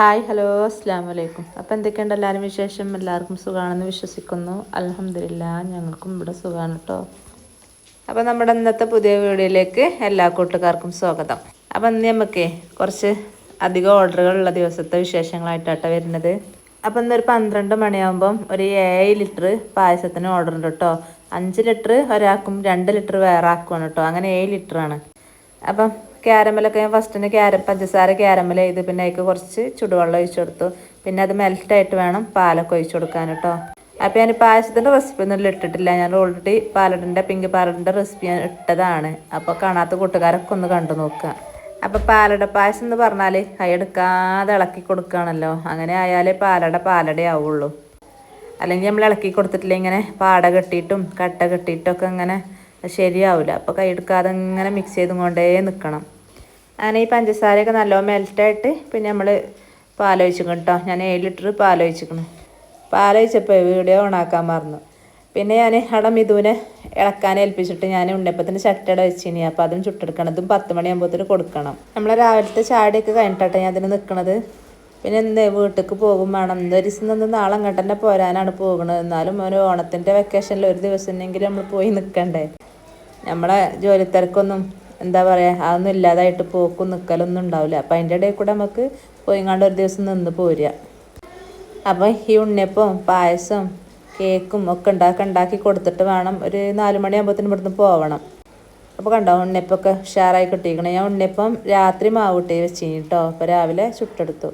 Hi hello അസ്സാം വലൈക്കും അപ്പോൾ എന്തൊക്കെയുണ്ട് എല്ലാവരും വിശേഷം? എല്ലാവർക്കും സുഖമാണെന്ന് വിശ്വസിക്കുന്നു. അലഹമില്ല ഞങ്ങൾക്കും ഇവിടെ സുഖമാണ് കേട്ടോ അപ്പോൾ നമ്മുടെ ഇന്നത്തെ പുതിയ വീഡിയോയിലേക്ക് എല്ലാ കൂട്ടുകാർക്കും സ്വാഗതം. അപ്പോൾ ഇന്ന് നമുക്ക് കുറച്ച് അധികം ഓർഡറുകളുള്ള ദിവസത്തെ വിശേഷങ്ങളായിട്ടാട്ടോ വരുന്നത്. അപ്പോൾ ഇന്നൊരു പന്ത്രണ്ട് മണിയാകുമ്പം ഒരു ഏഴ് ലിറ്റർ പായസത്തിന് ഓർഡർ ഉണ്ട് കേട്ടോ അഞ്ച് ലിറ്റർ ഒരാൾക്കും രണ്ട് ലിറ്റർ വേറെ ആക്കുവാണ് കേട്ടോ അങ്ങനെ ഏഴ് ലിറ്ററാണ്. അപ്പം ക്യാരമലൊക്കെ ഞാൻ ഫസ്റ്റിന് ക്യാര പഞ്ചസാര ക്യാരമൽ ചെയ്ത് പിന്നെ അതിൽ കുറച്ച് ചുടുവെള്ളം ഒഴിച്ചു കൊടുത്തു. പിന്നെ അത് മെൽറ്റായിട്ട് വേണം പാലൊക്കെ ഒഴിച്ചു കൊടുക്കാൻ കേട്ടോ അപ്പോൾ ഞാൻ പായസത്തിന്റെ റെസിപ്പി ഒന്നും ഇട്ടിട്ടില്ല. ഞാൻ ഓൾറെഡി പാലടിന്റെ പിങ്ക് പാലടിന്റെ റെസിപ്പി ഞാൻ ഇട്ടതാണ്. അപ്പോൾ കാണാത്ത കൂട്ടുകാരൊക്കെ ഒന്ന് കണ്ടു നോക്കുക. അപ്പോൾ പാലട പായസം എന്ന് പറഞ്ഞാൽ കൈയെടുക്കാതെ ഇളക്കി കൊടുക്കുകയാണല്ലോ. അങ്ങനെ ആയാലേ പാലട പാലട ആവുള്ളൂ. അല്ലെങ്കിൽ നമ്മൾ ഇളക്കി കൊടുത്തിട്ടില്ല ഇങ്ങനെ പാട കെട്ടിയിട്ടും കട്ട കെട്ടിയിട്ടൊക്കെ ഇങ്ങനെ ശരിയാവില്ല അപ്പോൾ കൈ എടുക്കാതെ ഇങ്ങനെ മിക്സ് ചെയ്തും കൊണ്ടേ നിൽക്കണം അങ്ങനെ ഈ പഞ്ചസാരയൊക്കെ നല്ലോണം മെൽറ്റായിട്ട് പിന്നെ നമ്മൾ പാലൊഴിച്ചിക്കണം കേട്ടോ. ഞാൻ ഏഴ് ലിറ്റർ പാലൊഴിച്ചിക്കണം പാലൊഴിച്ചപ്പോൾ വീഡിയോ ഓണാക്കാൻ മറന്നു. പിന്നെ ഞാൻ അവിടെ മിഥുവിനെ ഇളക്കാൻ ഏൽപ്പിച്ചിട്ട് ഞാൻ ഉണ്ണിയപ്പത്തിന് ചട്ടയുടെ വെച്ചിനി. അപ്പോൾ അതും ചുട്ടെടുക്കണം. ഇതും പത്ത് മണിയാകുമ്പോഴത്തേന് കൊടുക്കണം. നമ്മൾ രാവിലത്തെ ചാടിയൊക്കെ കഴിഞ്ഞിട്ടെ ഞാൻ അതിന് നിൽക്കണത് പിന്നെ എന്ത് വീട്ടിലേക്ക് പോകും വേണം. ഒരു ദിവസം നിന്ന് നാളെ അങ്ങോട്ട് തന്നെ പോരാനാണ് പോകുന്നത്. എന്നാലും ഒരു ഓണത്തിന്റെ വെക്കേഷനിൽ ഒരു ദിവസം ദിവസമെങ്കിലും നമ്മൾ പോയി നിൽക്കണ്ടേ നമ്മളെ ജോലി തിരക്കൊന്നും എന്താ പറയുക അതൊന്നും ഇല്ലാതായിട്ട് പോക്കും നിൽക്കലൊന്നും ഉണ്ടാവില്ല. അപ്പം അതിന്റെ ഇടയിൽ കൂടെ നമുക്ക് പോയിങ്ങാണ്ട് ഒരു ദിവസം നിന്ന് പോരുക. അപ്പം ഈ ഉണ്ണിയപ്പവും പായസം കേക്കും ഒക്കെ ഉണ്ടാക്കി ഉണ്ടാക്കി കൊടുത്തിട്ട് വേണം ഒരു നാല് മണിയാകുമ്പോഴത്തേനും ഇവിടുന്ന് പോവണം. അപ്പോൾ കണ്ടോ ഉണ്ണിയപ്പൊക്കെ ഉഷാറായി കിട്ടിയിരിക്കണം. ഞാൻ ഉണ്ണിയപ്പം രാത്രി മാവൂട്ടി വെച്ചിന് കേട്ടോ അപ്പോൾ രാവിലെ ചുട്ടെടുത്തു.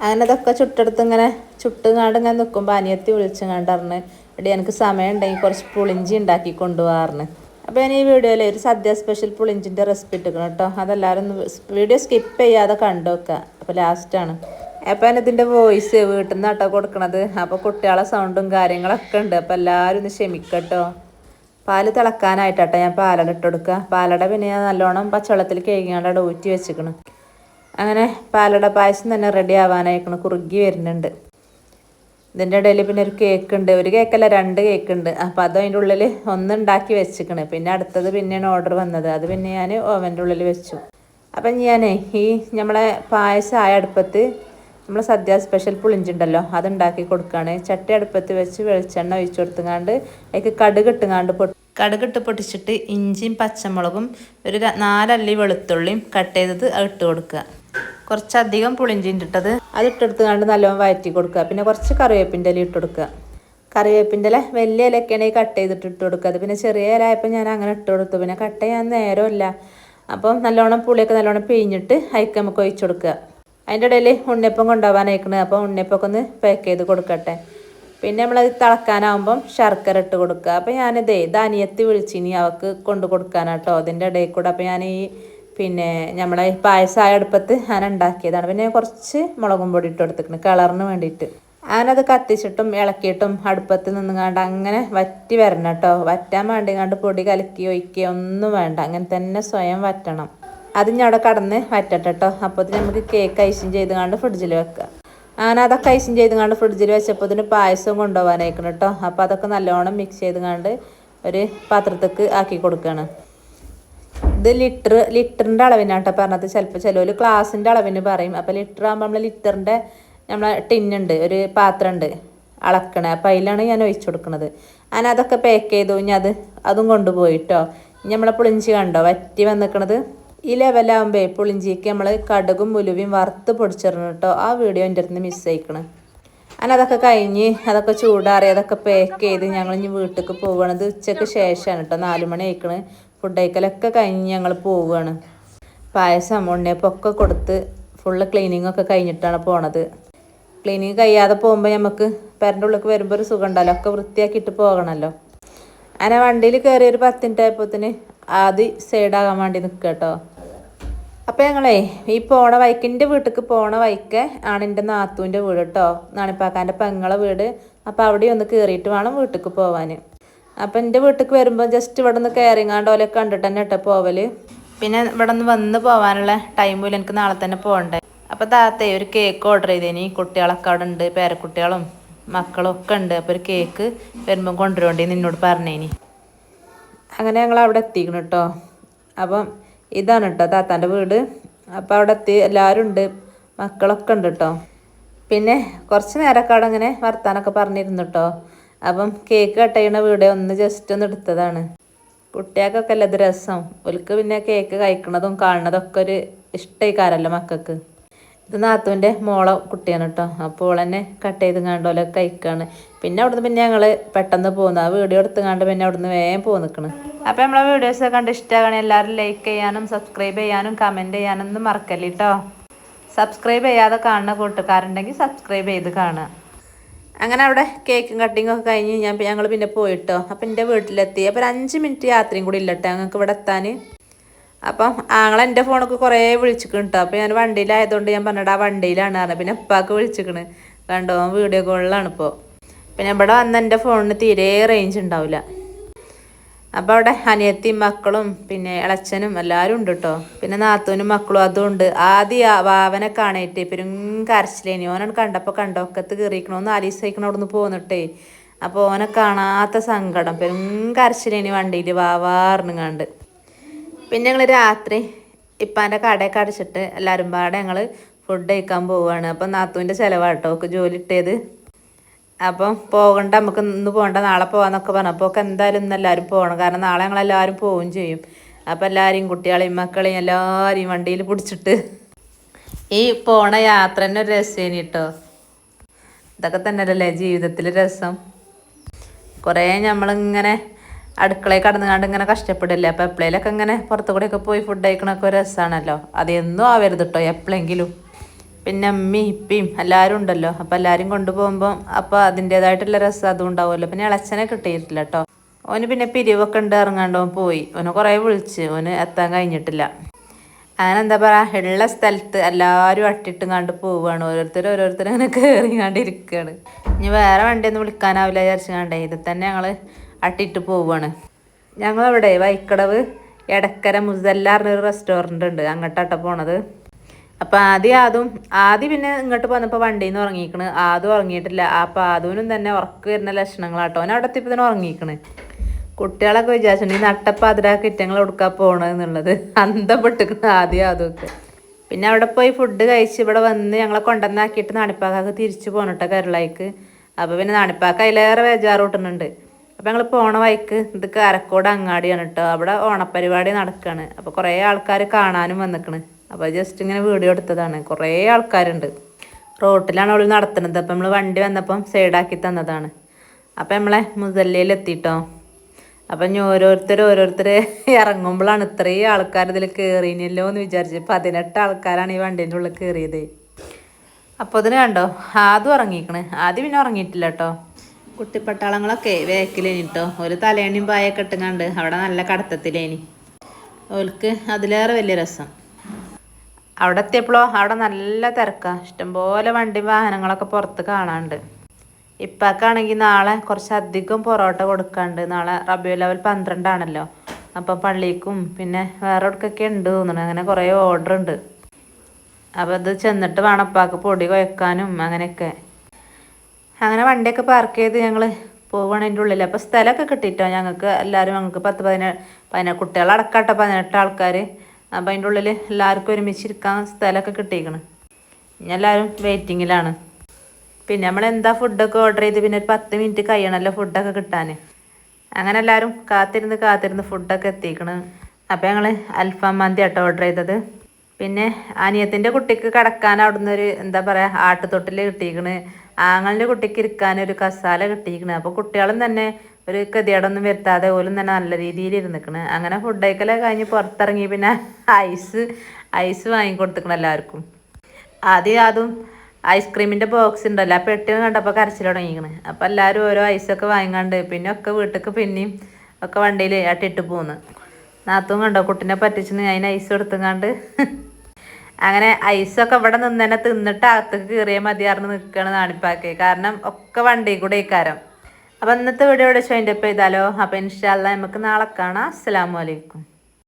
അങ്ങനെ അതൊക്കെ ചുട്ടെടുത്ത് ഇങ്ങനെ ചുട്ടുങ്ങാണ്ട് ഇങ്ങനെ നിൽക്കുമ്പോൾ അനിയത്തി വിളിച്ചങ്ങാണ്ട് പറഞ്ഞ് എടി എനിക്ക് സമയം ഉണ്ടെങ്കിൽ കുറച്ച് പുളിഞ്ചി ഉണ്ടാക്കി കൊണ്ടുപോകാറിന് അപ്പോൾ ഞാൻ ഈ വീഡിയോയിൽ ഒരു സദ്യ സ്പെഷ്യൽ പുളിഞ്ചിന്റെ റെസിപ്പി എടുക്കണം കേട്ടോ. അതെല്ലാവരും വീഡിയോ സ്കിപ്പ് ചെയ്യാതെ കണ്ടു വെക്കുക അപ്പോൾ ലാസ്റ്റാണ് അപ്പോൾ ഞാൻ ഇതിന്റെ വോയിസ് വീട്ടിൽ നിന്ന് കേട്ടോ കൊടുക്കണത്. അപ്പോൾ കുട്ടികളെ സൗണ്ടും കാര്യങ്ങളൊക്കെ ഉണ്ട്. അപ്പോൾ എല്ലാവരും ഒന്ന് ക്ഷമിക്കട്ടോ പാൽ തിളക്കാനായിട്ടാട്ടോ ഞാൻ പാലട ഇട്ട് കൊടുക്കുക പാലട പിന്നെ ഞാൻ നല്ലോണം പച്ചവെള്ളത്തിൽ അവിടെ ഊറ്റി വെച്ചിക്കണം. അങ്ങനെ പാലട പായസം തന്നെ റെഡി ആവാനായിക്കണം. കുറുകി വരുന്നുണ്ട്. ഇതിന്റെ ഇടയിൽ പിന്നെ ഒരു കേക്ക് ഉണ്ട് ഒരു കേക്കല്ല രണ്ട് കേക്ക് ഉണ്ട് അപ്പോൾ അത് അതിന്റെ ഉള്ളിൽ ഒന്ന് ഉണ്ടാക്കി വെച്ചിക്കണ്. പിന്നെ അടുത്തത് പിന്നെയാണ് ഓർഡർ വന്നത്. അത് പിന്നെ ഞാൻ ഓവന്റെ ഉള്ളിൽ വെച്ചു. അപ്പം ഞാൻ ഈ നമ്മളെ പായസമായ അടുപ്പത്ത് നമ്മൾ സദ്യ സ്പെഷ്യൽ പുളിഞ്ചുണ്ടല്ലോ അത് ഉണ്ടാക്കി കൊടുക്കുകയാണ് ചട്ടി അടുപ്പത്ത് വെച്ച് വെളിച്ചെണ്ണ ഒഴിച്ചു കൊടുത്തുങ്ങാണ്ട് അതിലേക്ക് കടുക് ഇട്ടുങ്ങാണ്ട് പൊട്ടി കടുകിട്ട് പൊട്ടിച്ചിട്ട് ഇഞ്ചിയും പച്ചമുളകും ഒരു നാലല്ലി വെളുത്തുള്ളിയും കട്ട് ചെയ്തത് ഇട്ട് കൊടുക്കുക. കുറച്ചധികം പുളിഞ്ചിന്റെ ഇട്ടത് അത് ഇട്ടെടുത്തുകൊണ്ട് നല്ലോണം വഴറ്റി കൊടുക്കുക. പിന്നെ കുറച്ച് കറിവേപ്പിന്റെ ഇല ഇട്ട് കൊടുക്കുക കറിവേപ്പിന്റെ ഇല വലിയ ഇലയൊക്കെയാണെങ്കിൽ കട്ട് ചെയ്തിട്ട് ഇട്ട് കൊടുക്കുക. അത് പിന്നെ ചെറിയ ഇല ആയപ്പോൾ ഞാൻ അങ്ങനെ ഇട്ട് കൊടുത്തു. പിന്നെ കട്ട് ചെയ്യാൻ നേരമില്ല. അപ്പം നല്ലോണം പുളിയൊക്കെ നല്ലോണം പിഴിഞ്ഞിട്ട് അയക്ക് നമുക്ക് ഒഴിച്ചു കൊടുക്കുക. അതിന്റെ ഇടയിൽ ഉണ്ണിയപ്പം കൊണ്ടുപോകാൻ അയക്കണത് അപ്പോൾ ഉണ്ണിയപ്പൊക്കെ ഒന്ന് പാക്ക് ചെയ്ത് കൊടുക്കട്ടെ. പിന്നെ നമ്മളത് തിളക്കാനാവുമ്പം ശർക്കര ഇട്ട് കൊടുക്കുക. അപ്പോൾ ഞാനിതേ ധാനിയത്തി വിളിച്ചിനി അവൾക്ക് കൊണ്ട് കൊടുക്കാനാട്ടോ. അതിന്റെ ഇടയിൽ കൂടെ അപ്പോൾ ഞാൻ ഈ പിന്നെ നമ്മളെ പായസമായ അടുപ്പത്ത് ഞാൻ ഉണ്ടാക്കിയതാണ്. പിന്നെ കുറച്ച് മുളകും പൊടി ഇട്ട് കൊടുത്തിട്ടുണ്ട് കളറിന് വേണ്ടിയിട്ട്. ഞാനത് കത്തിച്ചിട്ടും ഇളക്കിയിട്ടും അടുപ്പത്ത് നിന്നുങ്ങാണ്ട് അങ്ങനെ വറ്റി വരണം കേട്ടോ. വറ്റാൻ വേണ്ടിങ്ങാണ്ട് പൊടി കലക്കി ഒഴിക്കുക ഒന്നും വേണ്ട. അങ്ങനെ തന്നെ സ്വയം വറ്റണം. അത് ഞാൻ അവിടെ കടന്ന് വറ്റട്ടെ കേട്ടോ. അപ്പോൾ നമുക്ക് കേക്ക് ഐസിങ് ചെയ്തുകൊണ്ട് ഫ്രിഡ്ജിൽ വെക്കുക. അങ്ങനെ അതൊക്കെ ഐസിങ് ചെയ്തുകൊണ്ട് ഫ്രിഡ്ജിൽ വെച്ചപ്പോൾ ഇതിന് പായസം കൊണ്ടുപോകാനായിരിക്കണം കേട്ടോ. അപ്പോൾ അതൊക്കെ നല്ലോണം മിക്സ് ചെയ്തുകൊണ്ട് ഒരു പാത്രത്തേക്ക് ആക്കി കൊടുക്കുകയാണ്. ഇത് ലിറ്റർ ലിറ്ററിന്റെ അളവിനാണ് കേട്ടോ പറഞ്ഞത് ചിലപ്പോൾ ചിലവർ ഗ്ലാസിന്റെ അളവിന് പറയും. അപ്പോൾ ലിറ്റർ ആകുമ്പോൾ നമ്മൾ ലിറ്ററിന്റെ നമ്മളെ ടിന്നുണ്ട് ഒരു പാത്രമുണ്ട് അളക്കണേ. അപ്പോൾ അതിലാണ് ഞാൻ ഒഴിച്ചു കൊടുക്കുന്നത് ഞാൻ അതൊക്കെ പാക്ക് ചെയ്തു. ഇനി അത് അതും കൊണ്ടുപോയിട്ടോ. ഇനി നമ്മളെ പുളിഞ്ചി കണ്ടോ? വറ്റി വന്നിക്കണത്. ഈ ലെവലാകുമ്പോൾ പുളിഞ്ചിക്ക് നമ്മൾ കടുകും മുലുവിയും വറുത്ത് പൊടിച്ചിടണം കേട്ടോ. ആ വീഡിയോ എന്റെ അടുത്ത് മിസ് ആയിക്കണം. അങ്ങനെ അതൊക്കെ കഴിഞ്ഞ് അതൊക്കെ ചൂടാറി അതൊക്കെ പാക്ക് ചെയ്ത് ഞങ്ങൾ ഇനി വീട്ടിലേക്ക് പോകണത് ഉച്ചയ്ക്ക് ശേഷമാണ് കേട്ടോ. നാല് മണി ആയിക്കണ്. ഫുഡ് കഴിക്കലൊക്കെ കഴിഞ്ഞ് ഞങ്ങൾ പോവുകയാണ് പായസം ഉണ്ണിയപ്പൊക്കെ കൊടുത്ത് ഫുള്ള് ക്ലീനിങ് ഒക്കെ കഴിഞ്ഞിട്ടാണ് പോണത്. ക്ലീനിങ് കഴിയാതെ പോകുമ്പോൾ നമുക്ക് പേരന്റെ ഉള്ളിലേക്ക് വരുമ്പോൾ ഒരു സുഖം ഉണ്ടല്ലോ ഒക്കെ വൃത്തിയാക്കിയിട്ട് പോകണമല്ലോ അങ്ങനെ വണ്ടിയിൽ കയറി ഒരു പത്ത് മിനിറ്റ് ആയപ്പോത്തിന് ആദ്യം സൈഡാകാൻ വേണ്ടി നിൽക്കുക കേട്ടോ അപ്പം ഞങ്ങളേ ഈ പോണ വൈക്കിന്റെ വീട്ടിലേക്ക് പോണ വൈക്ക് ആണ് എന്റെ നാത്തൂന്റെ വീട് കേട്ടോ നാണിപ്പാക്കാന്റെ പെങ്ങളെ വീട്. അപ്പോൾ അവിടെ ഒന്ന് കയറിയിട്ട് വേണം വീട്ടിലേക്ക് പോവാൻ അപ്പം എന്റെ വീട്ടിലേക്ക് വരുമ്പോൾ ജസ്റ്റ് ഇവിടെ നിന്ന് കയറിങ്ങാണ്ട് ഓലെ കണ്ടിട്ട് തന്നെ ഇട്ട പോവൽ പിന്നെ ഇവിടെ നിന്ന് വന്ന് പോകാനുള്ള ടൈമിൽ എനിക്ക് നാളെ തന്നെ പോകണ്ടേ അപ്പോൾ താത്തേ ഒരു കേക്ക് ഓർഡർ ചെയ്തേനി. കുട്ടികളൊക്കെ അവിടെ ഉണ്ട് പേരക്കുട്ടികളും മക്കളും ഒക്കെ ഉണ്ട്. അപ്പോൾ ഒരു കേക്ക് വരുമ്പം കൊണ്ടുവരേണ്ടി നിന്നോട് പറഞ്ഞേനി. അങ്ങനെ ഞങ്ങൾ അവിടെ എത്തിക്കണം കേട്ടോ അപ്പം ഇതാണ് കേട്ടോ താത്താന്റെ വീട്. അപ്പോൾ അവിടെ എത്തി എല്ലാവരും ഉണ്ട് മക്കളൊക്കെ ഉണ്ട് കേട്ടോ പിന്നെ കുറച്ച് നേരമൊക്കെ അവിടെ ഇങ്ങനെ വർത്താനൊക്കെ പറഞ്ഞിരുന്നു കേട്ടോ അപ്പം കേക്ക് കട്ട് ചെയ്യണ വീഡിയോ ഒന്ന് ജസ്റ്റ് ഒന്ന് എടുത്തതാണ്. കുട്ടികൾക്കൊക്കെ അല്ല ഇത് രസം? ഒലിക്ക് പിന്നെ കേക്ക് കഴിക്കണതും കാണുന്നതൊക്കെ ഒരു ഇഷ്ടമായിക്കാരല്ലോ മക്കൾക്ക്. ഇത് നാത്തുവിന്റെ മോളെ കുട്ടിയാണ് കേട്ടോ അപ്പോൾ തന്നെ കട്ട് ചെയ്ത് കണ്ടോലെ കഴിക്കാണ്. പിന്നെ അവിടുന്ന് പിന്നെ ഞങ്ങൾ പെട്ടെന്ന് പോകുന്നു ആ വീഡിയോ എടുത്ത് കണ്ട് പിന്നെ അവിടുന്ന് വേഗം പോകും നിൽക്കണം അപ്പോൾ നമ്മളെ വീഡിയോസ് കണ്ട് ഇഷ്ടമാണ് എല്ലാവരും ലൈക്ക് ചെയ്യാനും സബ്സ്ക്രൈബ് ചെയ്യാനും കമന്റ് ചെയ്യാനും ഒന്നും മറക്കല്ലേ കേട്ടോ സബ്സ്ക്രൈബ് ചെയ്യാതെ കാണുന്ന കൂട്ടുകാരുണ്ടെങ്കിൽ സബ്സ്ക്രൈബ് ചെയ്ത് കാണുക. അങ്ങനെ അവിടെ കേക്കും കട്ടിങ്ങും ഒക്കെ കഴിഞ്ഞ് ഞാൻ ഞങ്ങൾ പിന്നെ പോയിട്ടോ. അപ്പം എന്റെ വീട്ടിലെത്തി. അപ്പോൾ ഒരു അഞ്ച് മിനിറ്റ് യാത്രയും കൂടി ഇല്ലട്ടോ ഞങ്ങൾക്ക് ഇവിടെ എത്താൻ അപ്പം ആങ്ങളെ എന്റെ ഫോണൊക്കെ കുറേ വിളിച്ചിക്കണം കേട്ടോ അപ്പോൾ ഞാൻ വണ്ടിയിലായതുകൊണ്ട് ഞാൻ പറഞ്ഞിട്ട് ആ വണ്ടിയിലാണ് പറഞ്ഞത് പിന്നെ ഉപ്പാക്ക് വിളിച്ചിക്കണ്. കണ്ടോ വീഡിയോ കോളിലാണ് ഇപ്പോൾ പിന്നെ ഇവിടെ വന്ന എന്റെ ഫോണിന് തീരെ റേഞ്ച് ഉണ്ടാവില്ല അപ്പോൾ അവിടെ അനിയത്തിയും മക്കളും പിന്നെ ഇളച്ചനും എല്ലാവരും ഉണ്ട് കേട്ടോ പിന്നെ നാത്തൂനും മക്കളും അതും ഉണ്ട് ആദ്യം വാവനെ കാണേറ്റ് പെരും കരച്ചിലേനി. ഓനാണ് കണ്ടപ്പോൾ കണ്ടൊക്കത്ത് കയറിക്കണമെന്ന് ആലീസയിക്കണ അവിടെ നിന്ന് പോന്നിട്ടേ. അപ്പോൾ ഓനെ കാണാത്ത സങ്കടം. പെരും കരച്ചിലേനി വണ്ടിയിൽ വാവാറിന് കണ്ട് പിന്നെ ഞങ്ങൾ രാത്രി ഇപ്പാന്റെ കടയൊക്കെ അടച്ചിട്ട് എല്ലാവരും പാടെ ഞങ്ങൾ ഫുഡ് കഴിക്കാൻ പോവുകയാണ് അപ്പം നാത്തൂന്റെ ചിലവാട്ടോ ഒക്കെ ജോലി ഇട്ടത് അപ്പം പോകണ്ട നമുക്ക് ഇന്ന് പോകണ്ട നാളെ പോകാന്നൊക്കെ പറഞ്ഞു. അപ്പോൾ ഒക്കെ എന്തായാലും ഇന്ന് എല്ലാവരും പോകണം. കാരണം നാളെ ഞങ്ങളെല്ലാവരും പോവുകയും ചെയ്യും. അപ്പം എല്ലാവരെയും കുട്ടികളെയും മക്കളെയും എല്ലാവരെയും വണ്ടിയിൽ പിടിച്ചിട്ട് ഈ പോണ യാത്ര തന്നെ ഒരു രസേനി കേട്ടോ ഇതൊക്കെ തന്നെയല്ലേ ജീവിതത്തിൽ രസം. കുറേ നമ്മളിങ്ങനെ അടുക്കളയിൽ കടന്നുകാണ്ട് ഇങ്ങനെ കഷ്ടപ്പെടില്ലേ? അപ്പോൾ എപ്പോഴേലൊക്കെ ഇങ്ങനെ പുറത്തു കൂടെയൊക്കെ പോയി ഫുഡ് കഴിക്കണമൊക്കെ ഒരു രസമാണല്ലോ അതെന്നും ആവരുത് കേട്ടോ എപ്പോഴെങ്കിലും പിന്നെ അമ്മയും ഇപ്പിയും എല്ലാവരും ഉണ്ടല്ലോ. അപ്പം എല്ലാവരും കൊണ്ടുപോകുമ്പോൾ അപ്പോൾ അതിന്റേതായിട്ടുള്ള രസം അതും ഉണ്ടാവുമല്ലോ പിന്നെ ഇളച്ചനെ കിട്ടിയിട്ടില്ല കേട്ടോ ഓന് പിന്നെ പിരിവൊക്കെ ഉണ്ട് ഇറങ്ങാണ്ടോ പോയി. ഓന് കുറേ വിളിച്ച്. ഓന് എത്താൻ കഴിഞ്ഞിട്ടില്ല. അങ്ങനെ എന്താ പറയുക ഉള്ള സ്ഥലത്ത് എല്ലാവരും അട്ടിട്ടും കണ്ട് പോവുകയാണ് ഓരോരുത്തർ ഓരോരുത്തർ അങ്ങനെ കയറി കണ്ട് ഇരിക്കുകയാണ് ഇനി വേറെ വണ്ടിയൊന്നും വിളിക്കാനാവില്ല വിചാരിച്ചു കണ്ടേ ഇത് തന്നെ ഞങ്ങൾ അട്ടിട്ട് പോവുകയാണ് ഞങ്ങളവിടെ വൈക്കടവ് എടക്കര മുസല്ല പറഞ്ഞൊരു റെസ്റ്റോറന്റ് ഉണ്ട്. അങ്ങോട്ടാട്ടോ പോണത്. അപ്പം ആദ്യം ആദും ആദ്യം പിന്നെ ഇങ്ങോട്ട് വന്നപ്പോൾ വണ്ടിയിൽ നിന്ന് ഉറങ്ങിക്കണ് ആദ്യം ഉറങ്ങിയിട്ടില്ല. അപ്പം ആദ്യനും തന്നെ ഉറക്ക് വരുന്ന ലക്ഷണങ്ങളാട്ടോ. അവൻ അവിടെ എത്തിയപ്പോൾ തന്നെ ഉറങ്ങിക്കണ് കുട്ടികളൊക്കെ വിചാരിച്ചിട്ടുണ്ട് ഈ നട്ടപ്പാതിരാ കിറ്റങ്ങൾ കൊടുക്കാൻ പോകണമെന്നുള്ളത് അന്തപ്പെട്ടിരിക്കണം ആദ്യം ആദ്യമൊക്കെ പിന്നെ അവിടെ പോയി ഫുഡ് കഴിച്ച് ഇവിടെ വന്ന് ഞങ്ങളെ കൊണ്ടുവന്നാക്കിയിട്ട് നാണിപ്പാക്കാക്ക് തിരിച്ചു പോകണട്ടോ കേരളയ്ക്ക്. അപ്പോൾ പിന്നെ നാണിപ്പാക്ക അതിലേറെ ബേജാറ് കൂട്ടുന്നുണ്ട്. അപ്പോൾ ഞങ്ങൾ പോണ വഴിക്ക് ഇത് കാരക്കോട് അങ്ങാടിയാണ് കേട്ടോ അവിടെ ഓണപ്പരിപാടി നടക്കുകയാണ് അപ്പോൾ കുറേ ആൾക്കാർ കാണാനും വന്നിക്കണ്. അപ്പോൾ ജസ്റ്റ് ഇങ്ങനെ വീഡിയോ എടുത്തതാണ്. കുറേ ആൾക്കാരുണ്ട്. റോട്ടിലാണ് അവൾ നടത്തുന്നത്. അപ്പം നമ്മൾ വണ്ടി വന്നപ്പം സൈഡാക്കി തന്നതാണ്. അപ്പം നമ്മളെ മുസല്ലയിൽ എത്തിയിട്ടോ അപ്പം ഇനി ഓരോരുത്തർ ഓരോരുത്തർ ഇറങ്ങുമ്പോഴാണ് ഇത്രയും ആൾക്കാർ ഇതിൽ കയറിനല്ലോ എന്ന് വിചാരിച്ച് പതിനെട്ട് ആൾക്കാരാണ് ഈ വണ്ടീന്റെ ഉള്ളിൽ കയറിയത് അപ്പോൾ അതിന് കണ്ടോ ആദ്യം ഉറങ്ങിക്കണ്. ആദ്യം പിന്നെ ഉറങ്ങിയിട്ടില്ല കേട്ടോ. കുട്ടിപ്പട്ടാളങ്ങളൊക്കെ വേക്കിലേനി കേട്ടോ ഒരു തലേണിയും പായൊക്കെ ഇട്ടുങ്ങാണ്ട് അവിടെ നല്ല കടത്തത്തിലേനി. ഓൽക്ക് അതിലേറെ വലിയ രസം. അവിടെ എത്തിയപ്പോഴോ അവിടെ നല്ല തിരക്കാണ് ഇഷ്ടംപോലെ വണ്ടി വാഹനങ്ങളൊക്കെ പുറത്ത് കാണാണ്ട് ഇപ്പാക്കാണെങ്കിൽ നാളെ കുറച്ചധികം പൊറോട്ട കൊടുക്കാണ്ട് നാളെ റബിയു ലെവൽ പന്ത്രണ്ടാണല്ലോ. അപ്പം പള്ളിക്കും പിന്നെ വേറെ ഇടക്കൊക്കെ ഉണ്ട് തോന്നുന്നു. അങ്ങനെ കുറേ ഓർഡർ ഉണ്ട്. അപ്പോൾ ഇത് ചെന്നിട്ട് വേണം അപ്പാക്ക് പൊടി കുഴക്കാനും അങ്ങനെയൊക്കെ. അങ്ങനെ വണ്ടിയൊക്കെ പാർക്ക് ചെയ്ത് ഞങ്ങൾ പോവുകയാണ് അതിന്റെ ഉള്ളിൽ അപ്പോൾ സ്ഥലമൊക്കെ കിട്ടിയിട്ടോ ഞങ്ങൾക്ക് എല്ലാവരും ഞങ്ങൾക്ക് പത്ത് പതിനേഴ് പതിനെട്ട് കുട്ടികളടക്കാട്ടോ പതിനെട്ട് ആൾക്കാർ അപ്പോൾ അതിന്റെ ഉള്ളിൽ എല്ലാവർക്കും ഒരുമിച്ചിരിക്കാൻ സ്ഥലമൊക്കെ കിട്ടിയിരിക്കണം. ഇനി എല്ലാവരും വെയിറ്റിങ്ങിലാണ് പിന്നെ നമ്മൾ എന്താ ഫുഡൊക്കെ ഓർഡർ ചെയ്ത്? പിന്നെ ഒരു പത്ത് മിനിറ്റ് കഴിയണമല്ലോ ഫുഡൊക്കെ കിട്ടാൻ അങ്ങനെ എല്ലാവരും കാത്തിരുന്ന് കാത്തിരുന്ന് ഫുഡൊക്കെ എത്തിക്കണം. അപ്പോൾ ഞങ്ങൾ അൽഫാം മന്തി ആട്ടോ ഓർഡർ ചെയ്തത്. പിന്നെ അനിയത്തിന്റെ കുട്ടിക്ക് കിടക്കാൻ അവിടുന്ന് ഒരു എന്താ പറയുക ആട്ടുതൊട്ടിൽ കിട്ടിയിരിക്കണ് ആങ്ങളുടെ കുട്ടിക്ക് ഇരിക്കാൻ ഒരു കസാല കിട്ടിയിരിക്കണ്. അപ്പോൾ കുട്ടികളും തന്നെ ഒരു കതിയടൊന്നും വരുത്താതെ പോലും തന്നെ നല്ല രീതിയിൽ ഇരുന്നിക്കണ്. അങ്ങനെ ഫുഡ് കഴിക്കലൊക്കെ കഴിഞ്ഞ് പുറത്തിറങ്ങി പിന്നെ ഐസ് ഐസ് വാങ്ങിക്കൊടുത്തിക്കണം എല്ലാവർക്കും. ആദ്യം അതും ഐസ്ക്രീമിന്റെ ബോക്സ് ഉണ്ടല്ലോ ആ പെട്ടി കണ്ടപ്പോൾ കരച്ചിൽ തുടങ്ങിക്കണ്. അപ്പോൾ എല്ലാവരും ഓരോ ഐസൊക്കെ വാങ്ങിക്കാണ്ട് പിന്നെ ഒക്കെ വീട്ടിലേക്ക് പിന്നെയും ഒക്കെ വണ്ടിയിൽ അട്ടിട്ട് പോകുന്നു നാത്തും കണ്ടോ കുട്ടീനെ പറ്റിച്ചിന് അതിന് ഐസ് എടുത്തുങ്ങാണ്ട് അങ്ങനെ ഐസൊക്കെ ഇവിടെ നിന്ന് തന്നെ തിന്നിട്ട് അകത്തേക്ക് കയറിയാൽ മതിയാർന്ന് നിൽക്കുകയാണ് നാണിപ്പാക്ക്. കാരണം ഒക്കെ വണ്ടി കൂടെ ഇക്കാരം അപ്പം ഇന്നത്തെ വീഡിയോ ഇവിടെ ഷൈന്റെ ചെയ്താലോ അപ്പം ഇൻഷാല്ല നമുക്ക് നാളെ കാണാം. അസ്സാം വലൈക്കും